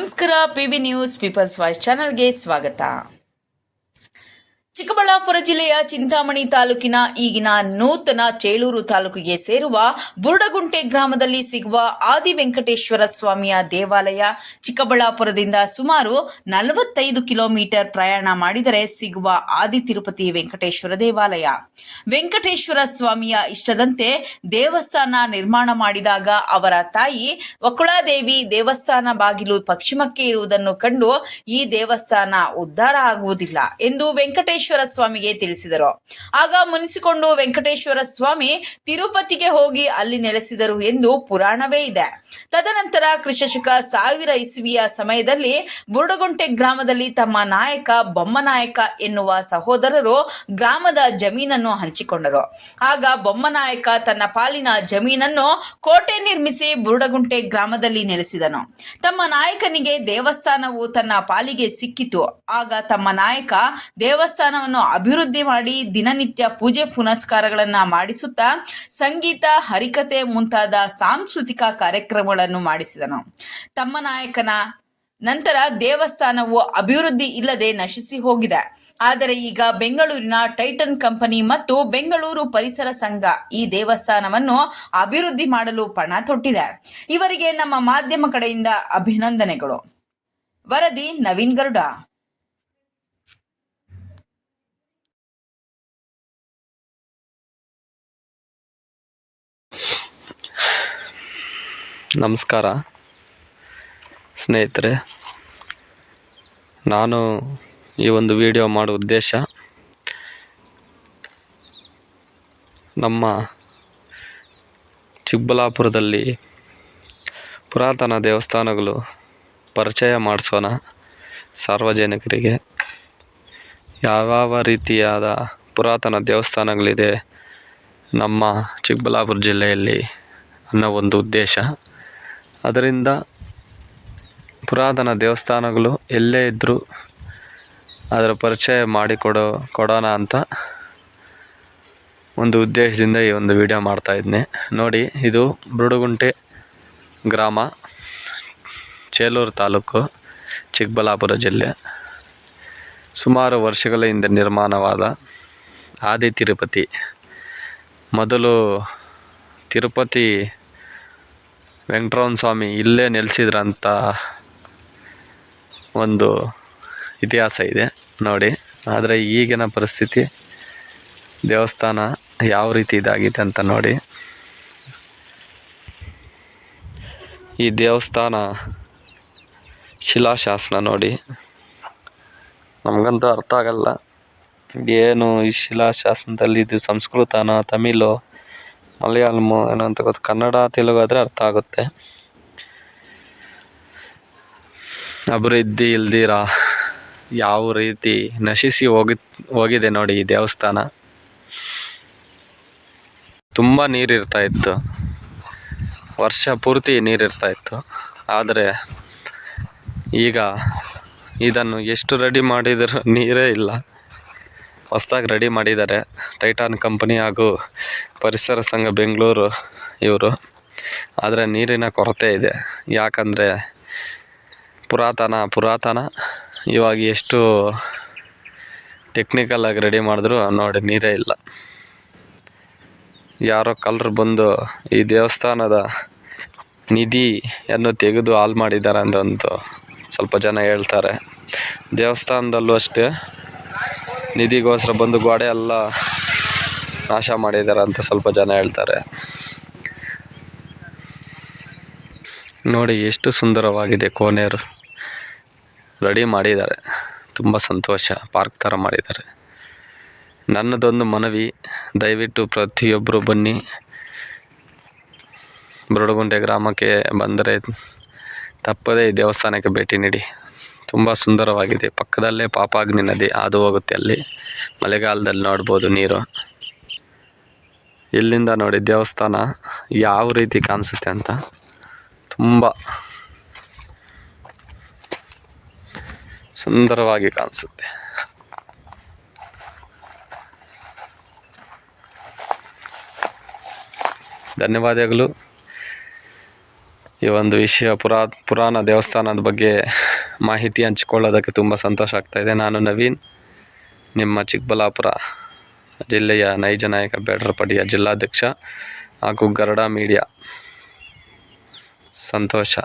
ನಮಸ್ಕಾರ P B news people's voice ಚಾನಲ್ಗೆ ಸ್ವಾಗತ. ಚಿಕ್ಕಬಳ್ಳಾಪುರ ಜಿಲ್ಲೆಯ ಚಿಂತಾಮಣಿ ತಾಲೂಕಿನ ಈಗಿನ ನೂತನ ಚೇಳೂರು ತಾಲೂಕಿಗೆ ಸೇರುವ ಬುರುಡಗುಂಟೆ ಗ್ರಾಮದಲ್ಲಿ ಸಿಗುವ ಆದಿ ವೆಂಕಟೇಶ್ವರ ಸ್ವಾಮಿಯ ದೇವಾಲಯ ಚಿಕ್ಕಬಳ್ಳಾಪುರದಿಂದ ಸುಮಾರು ನಲವತ್ತೈದು ಕಿಲೋಮೀಟರ್ ಪ್ರಯಾಣ ಮಾಡಿದರೆ ಸಿಗುವ ಆದಿ ತಿರುಪತಿ ವೆಂಕಟೇಶ್ವರ ದೇವಾಲಯ. ವೆಂಕಟೇಶ್ವರ ಸ್ವಾಮಿಯ ಇಷ್ಟದಂತೆ ದೇವಸ್ಥಾನ ನಿರ್ಮಾಣ ಮಾಡಿದಾಗ ಅವರ ತಾಯಿ ವಕುಳಾದೇವಿ ದೇವಸ್ಥಾನ ಬಾಗಿಲು ಪಶ್ಚಿಮಕ್ಕೆ ಇರುವುದನ್ನು ಕಂಡು ಈ ದೇವಸ್ಥಾನ ಉದ್ಧಾರ ಆಗುವುದಿಲ್ಲ ಎಂದು ವೆಂಕಟೇಶ್ವರ ಸ್ವಾಮಿಗೆ ತಿಳಿಸಿದರು. ಆಗ ಮುನಿಸಿಕೊಂಡು ವೆಂಕಟೇಶ್ವರ ಸ್ವಾಮಿ ತಿರುಪತಿಗೆ ಹೋಗಿ ಅಲ್ಲಿ ನೆಲೆಸಿದರು ಎಂದು ಪುರಾಣವೇ ಇದೆ. ತದನಂತರ ಕೃಷಶಕ ಸಾವಿರ ಇಸುವಿಯ ಸಮಯದಲ್ಲಿ ಬುರುಡಗುಂಟೆ ಗ್ರಾಮದಲ್ಲಿ ತಮ್ಮ ನಾಯಕ ಬೊಮ್ಮನಾಯಕ ಎನ್ನುವ ಸಹೋದರರು ಗ್ರಾಮದ ಜಮೀನನ್ನು ಹಂಚಿಕೊಂಡರು. ಆಗ ಬೊಮ್ಮನಾಯಕ ತನ್ನ ಪಾಲಿನ ಜಮೀನನ್ನು ಕೋಟೆ ನಿರ್ಮಿಸಿ ಬುರುಡಗುಂಟೆ ಗ್ರಾಮದಲ್ಲಿ ನೆಲೆಸಿದನು. ತಮ್ಮ ನಾಯಕನಿಗೆ ದೇವಸ್ಥಾನವು ತನ್ನ ಪಾಲಿಗೆ ಸಿಕ್ಕಿತು. ಆಗ ತಮ್ಮ ನಾಯಕ ದೇವಸ್ಥಾನವನ್ನು ಅಭಿವೃದ್ಧಿ ಮಾಡಿ ದಿನನಿತ್ಯ ಪೂಜೆ ಪುನಸ್ಕಾರಗಳನ್ನ ಮಾಡಿಸುತ್ತಾ ಸಂಗೀತ, ಹರಿಕತೆ ಮುಂತಾದ ಸಾಂಸ್ಕೃತಿಕ ಕಾರ್ಯಕ್ರಮಗಳನ್ನು ಮಾಡಿಸಿದನು. ತಮ್ಮ ನಾಯಕನ ನಂತರ ದೇವಸ್ಥಾನವು ಅಭಿವೃದ್ಧಿ ಇಲ್ಲದೆ ನಶಿಸಿ ಹೋಗಿದೆ. ಆದರೆ ಈಗ ಬೆಂಗಳೂರಿನ ಟೈಟನ್ ಕಂಪನಿ ಮತ್ತು ಬೆಂಗಳೂರು ಪರಿಸರ ಸಂಘ ಈ ದೇವಸ್ಥಾನವನ್ನು ಅಭಿವೃದ್ಧಿ ಮಾಡಲು ಪಣ ತೊಟ್ಟಿದೆ. ಇವರಿಗೆ ನಮ್ಮ ಮಾಧ್ಯಮ ಕಡೆಯಿಂದ ಅಭಿನಂದನೆಗಳು. ವರದಿ ನವೀನ್ ಗರುಡ. ನಮಸ್ಕಾರ. ಸ್ನೇಹಿತರೆ, ನಾನು ಈ ಒಂದು ವಿಡಿಯೋ ಮಾಡೋ ಉದ್ದೇಶ, ನಮ್ಮ ಚಿಕ್ಕಬಳ್ಳಾಪುರದಲ್ಲಿ ಪುರಾತನ ದೇವಸ್ಥಾನಗಳು ಪರಿಚಯ ಮಾಡಿಸೋಣ ಸಾರ್ವಜನಿಕರಿಗೆ. ಯಾವ್ಯಾವ ರೀತಿಯಾದ ಪುರಾತನ ದೇವಸ್ಥಾನಗಳಿದೆ ನಮ್ಮ ಚಿಕ್ಕಬಳ್ಳಾಪುರ ಜಿಲ್ಲೆಯಲ್ಲಿ? ಅನ್ನೋ ಒಂದು ಉದ್ದೇಶ. ಅದರಿಂದ ಪುರಾತನ ದೇವಸ್ಥಾನಗಳು ಎಲ್ಲೇ ಇದ್ದರೂ ಅದರ ಪರಿಚಯ ಮಾಡಿಕೊಡೋ, ಕೊಡೋಣ ಅಂತ ಒಂದು ಉದ್ದೇಶದಿಂದ ಈ ಒಂದು ವಿಡಿಯೋ ಮಾಡ್ತಾಯಿದ್ದೀನಿ ನೋಡಿ, ಇದು ಬುರುಡುಗುಂಟೆ ಗ್ರಾಮ, ಚೇಲೂರು ತಾಲೂಕು, ಚಿಕ್ಕಬಳ್ಳಾಪುರ ಜಿಲ್ಲೆ. ಸುಮಾರು ವರ್ಷಗಳ ಹಿಂದೆ ನಿರ್ಮಾಣವಾದ ಆದಿ ತಿರುಪತಿ ಮೊದಲು ತಿರುಪತಿ ವೆಂಕಟರಮಣ ಸ್ವಾಮಿ ಇಲ್ಲೇ ನೆಲೆಸಿದ್ರಂತ ಒಂದು ಇತಿಹಾಸ ಇದೆ ನೋಡಿ. ಆದರೆ ಈಗಿನ ಪರಿಸ್ಥಿತಿ ದೇವಸ್ಥಾನ ಯಾವ ರೀತಿ ಇದಾಗಿದೆ ಅಂತ ನೋಡಿ. ಈ ದೇವಸ್ಥಾನ ಶಿಲಾಶಾಸನ ನೋಡಿ. ನಮಗಂತೂ ಅರ್ಥ ಆಗಲ್ಲ. ಏನು ಈ ಶಿಲಾಶಾಸನದಲ್ಲಿ ಇದು ಸಂಸ್ಕೃತನೋ ತಮಿಳು? ಮಲಯಾಳಮು ಏನೋ ಅಂತ ಗೊತ್ತು ಕನ್ನಡ, ತೆಲುಗು ಆದರೆ ಅರ್ಥ ಆಗುತ್ತೆ. ಅಭಿವೃದ್ಧಿ ಇಲ್ದಿರ? ಯಾವ ರೀತಿ ನಶಿಸಿ ಹೋಗಿ, ಹೋಗಿದೆ ನೋಡಿ ಈ ದೇವಸ್ಥಾನ. ತುಂಬ ನೀರಿರ್ತಾ ಇತ್ತು. ವರ್ಷ ಪೂರ್ತಿ ನೀರಿರ್ತಾ ಇತ್ತು. ಆದರೆ ಈಗ ಇದನ್ನು ಎಷ್ಟು ರೆಡಿ ಮಾಡಿದರೂ ನೀರೇ ಇಲ್ಲ. ಹೊಸ್ದಾಗಿ ರೆಡಿ ಮಾಡಿದ್ದಾರೆ ಟೈಟಾನ್ ಕಂಪನಿ ಹಾಗೂ ಪರಿಸರ ಸಂಘ ಬೆಂಗಳೂರು ಇವರು. ಆದರೆ ನೀರಿನ ಕೊರತೆ ಇದೆ. ಯಾಕಂದರೆ ಪುರಾತನ ಪುರಾತನ, ಇವಾಗ ಎಷ್ಟು ಟೆಕ್ನಿಕಲಾಗಿ ರೆಡಿ ಮಾಡಿದ್ರು ನೋಡಿ ನೀರೇ ಇಲ್ಲ. ಯಾರೋ ಕಳ್ಳರು ಬಂದು ಈ ದೇವಸ್ಥಾನದ ನಿಧಿಯನ್ನು ತೆಗೆದು ಹಾಳು ಮಾಡಿದ್ದಾರೆ ಅಂತಂದು ಸ್ವಲ್ಪ ಜನ ಹೇಳ್ತಾರೆ. ದೇವಸ್ಥಾನದಲ್ಲೂ ಅಷ್ಟೇ. ನಿಧಿಗೋಸ್ಕರ ಬಂದು ಗೋಡೆ ಎಲ್ಲ ನಾಶ ಮಾಡಿದ್ದಾರೆ ಅಂತ ಸ್ವಲ್ಪ ಜನ ಹೇಳ್ತಾರೆ. ನೋಡಿ ಎಷ್ಟು ಸುಂದರವಾಗಿದೆ ಕೋನೇರು. ರೆಡಿ ಮಾಡಿದ್ದಾರೆ. ತುಂಬ ಸಂತೋಷ, ಪಾರ್ಕ್ ಥರ ಮಾಡಿದ್ದಾರೆ. ನನ್ನದೊಂದು ಮನವಿ, ದಯವಿಟ್ಟು ಪ್ರತಿಯೊಬ್ಬರು ಬನ್ನಿ. ಬುರುಡುಗುಂಟೆ ಗ್ರಾಮಕ್ಕೆ ಬಂದರೆ ತಪ್ಪದೇ ಈ ದೇವಸ್ಥಾನಕ್ಕೆ ಭೇಟಿ ನೀಡಿ. ತುಂಬ ಸುಂದರವಾಗಿದೆ. ಪಕ್ಕದಲ್ಲೇ ಪಾಪಾಗ್ನಿ ನದಿ ಹಾದು ಹೋಗುತ್ತೆ ಅಲ್ಲಿ. ಮಳೆಗಾಲದಲ್ಲಿ ನೋಡ್ಬೋದು ನೀರು. ಇಲ್ಲಿಂದ ನೋಡಿ ದೇವಸ್ಥಾನ ಯಾವ ರೀತಿ ಕಾಣಿಸುತ್ತೆ ಅಂತ. ತುಂಬ ಸುಂದರವಾಗಿ ಕಾಣಿಸುತ್ತೆ. ಧನ್ಯವಾದಗಳು. ಈ ಒಂದು ವಿಷಯ ಪುರಾ, ಪುರಾಣ ದೇವಸ್ಥಾನದ ಬಗ್ಗೆ ಮಾಹಿತಿ ಹಂಚಿಕೊಳ್ಳೋದಕ್ಕೆ ತುಂಬ ಸಂತೋಷ ಆಗ್ತಾಯಿದೆ. ನಾನು ನವೀನ್, ನಿಮ್ಮ ಚಿಕ್ಕಬಳ್ಳಾಪುರ ಜಿಲ್ಲೆಯ ನೈಜ ನಾಯಕ, ಬೇಡರಪಡಿಯ ಜಿಲ್ಲಾಧ್ಯಕ್ಷ ಹಾಗೂ ಗರುಡ ಮೀಡಿಯಾ. ಸಂತೋಷ.